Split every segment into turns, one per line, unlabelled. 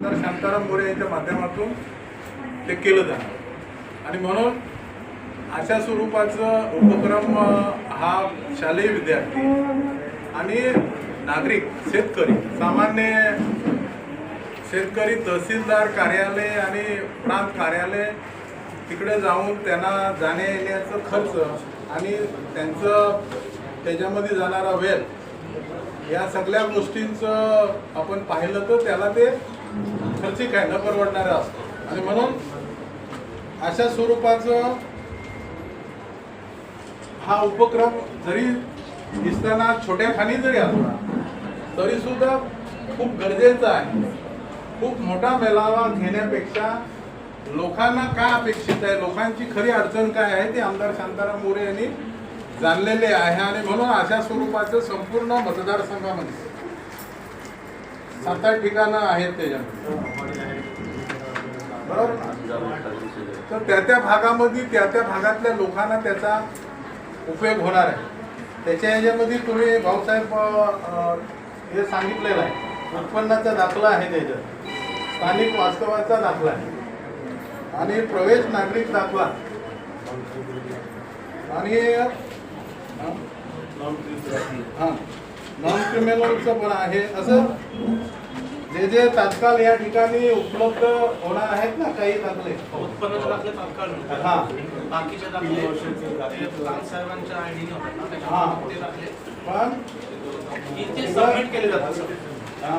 तर शांताराम गोरे यांच्या माध्यमातून ते केलं जाणार. आणि म्हणून अशा स्वरूपाचं उपक्रम हा शालेय विद्यार्थी आणि नागरिक शेतकरी सामान्य शेतकरी तहसीलदार कार्यालय आणि प्रांत कार्यालय तिकडे जाऊन त्यांना जाण्या येण्याचं खर्च आणि त्यांचं त्याच्यामध्ये जाणारा वेळ या सगळ्या गोष्टींचं आपण पाहिलं तर त्याला ते खर्चिक आहे न परवडणारं असतो. आणि म्हणून अशा स्वरूपाचं हा उपक्रम जरी दिसताना छोट्या खाणी जरी असला तरी सुद्धा खूप गरजेचा आहे. खूप मोठा मेळावा घेण्यापेक्षा लोकांना काय अपेक्षित आहे? लोकांची खरी अडचण काय आहे? ते आमदार शांताराम मोरे यांनी जाणलेले आहे. आणि म्हणून अशा स्वरूपाचं संपूर्ण मतदारसंघामध्ये सात आठ ठिकाणं आहेत त्याच्यामध्ये. बरोबर? तर त्या त्या भागामध्ये त्या त्या भागातल्या लोकांना त्याचा उपयोग होणार आहे. त्याच्या ह्याच्यामध्ये तुम्ही भाऊसाहेब हे सांगितलेलं आहे. उत्पन्नाचा दाखला आहे त्याच्यात. स्थानिक वास्तवाचा दाखला आहे. आणि प्रवेश नागरिक दाखला. आणि हां. नॉन क्रिमिनलचं पण आहे असं जे जे तात्काळ या ठिकाणी उपलब्ध होणार आहेत ना काही दाखले
उत्पन्नाचे दाखले तात्काळ.
हा.
बाकीचे दाखले ते प्रांत साहेबांच्या आयडी ने होतात ना
हा.
त्याच्यामुळे ते दाखले
पण
इथे सबमिट केले जातात सर.
हा,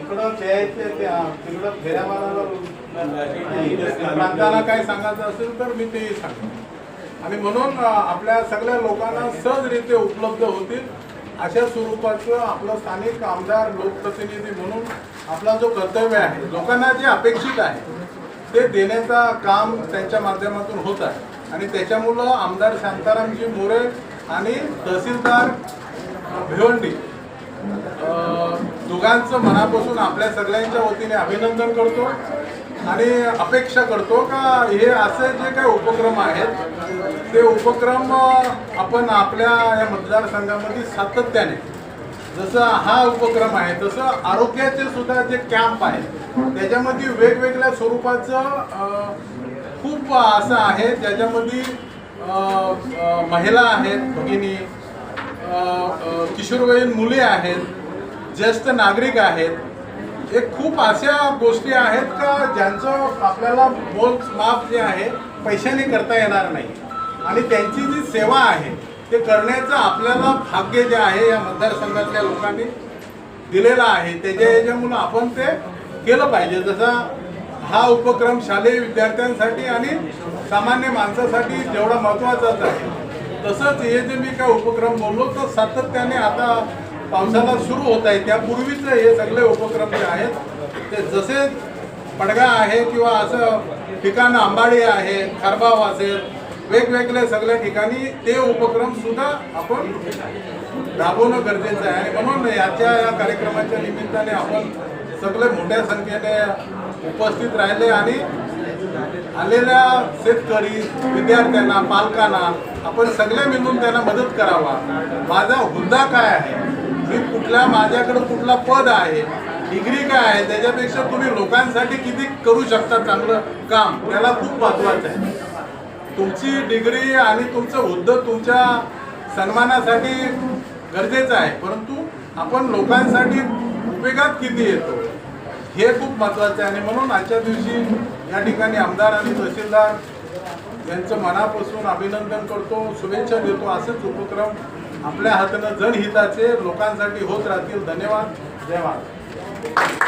इकडं द्यायचे त्या तिकडं फेऱ्या मारायला प्रांताला काय सांगायचं असेल तर मी तेही सांगतो आणि म्हणून आपल्या सगळ्या लोकांना सहजरित्या उपलब्ध होतील अशा स्वरूपाचं आपलं स्थानिक आमदार लोकप्रतिनिधी म्हणून आपला जो कर्तव्य आहे लोकांना जे अपेक्षित आहे ते देण्याचा काम त्यांच्या माध्यमातून होत आहे. आणि त्याच्यामुळं आमदार शांतारामजी मोरे आणि तहसीलदार भिवंडी दोघांचं मनापासून आपल्या सगळ्यांच्या वतीने अभिनंदन करतो. आणि अपेक्षा करतो का हे असे जे काही उपक्रम आहेत ते उपक्रम आपण आपल्या या मतदारसंघामध्ये सातत्याने जसं हा उपक्रम आहे तसं आरोग्याचे सुद्धा जे कॅम्प आहेत त्याच्यामध्ये वेगवेगळ्या स्वरूपाचं खूप असं आहे. त्याच्यामध्ये महिला आहेत भगिनी किशोरवयीन मुले आहेत ज्येष्ठ नागरिक आहेत हे खूप अशा गोष्टी आहेत का ज्यांचं आपल्याला मोल माप जे आहे पैशाने करता येणार नाही. आणि त्यांची जी सेवा आहे ते करण्याचं आपल्याला भाग्य जे आहे या मतदारसंघातल्या लोकांनी दिलेलं आहे. त्याच्या याच्यामुळं आपण ते केलं पाहिजे. जसा हा उपक्रम शालेय विद्यार्थ्यांसाठी आणि सामान्य माणसासाठी जेवढा महत्त्वाचाच आहे तसंच हे जे मी काय उपक्रम बोललो तर सातत्याने आता पावसाला सुरू होत आहे. त्यापूर्वीच हे सगळे उपक्रम जे आहेत ते जसे पडगा आहे किंवा असं ठिकाण आंबाडी आहे खारबाव असेल वेगवेगळ्या सगळ्या ठिकाणी ते उपक्रम सुद्धा आपण राबवणं गरजेचं आहे. आणि म्हणून याच्या या कार्यक्रमाच्या निमित्ताने आपण सगळे मोठ्या संख्येने उपस्थित राहिले आणि आलेल्या शेतकरी विद्यार्थ्यांना पालकांना आपण सगळे मिळून त्यांना मदत करावा. माझा हुद्दा काय आहे? मी कुठल्या माझ्याकडे कुठला पद आहे डिग्री काय आहे त्याच्यापेक्षा तुम्ही लोकांसाठी किती करू शकता चांगलं काम? त्याला खूप महत्वाचं आहे. तुमची डिग्री आणि तुमचं हुद्द तुमच्या सन्मानासाठी गरजेचं आहे परंतु आपण लोकांसाठी उपयोगात किती येतो? हे खूप महत्त्वाचं आहे. आणि म्हणून आजच्या दिवशी या ठिकाणी आमदार आणि तहसीलदार यांचं मनापासून अभिनंदन करतो शुभेच्छा देतो असेच उपक्रम आपल्या हातानं जनहिताचे लोकांसाठी होत राहतील. धन्यवाद. जय महाराज.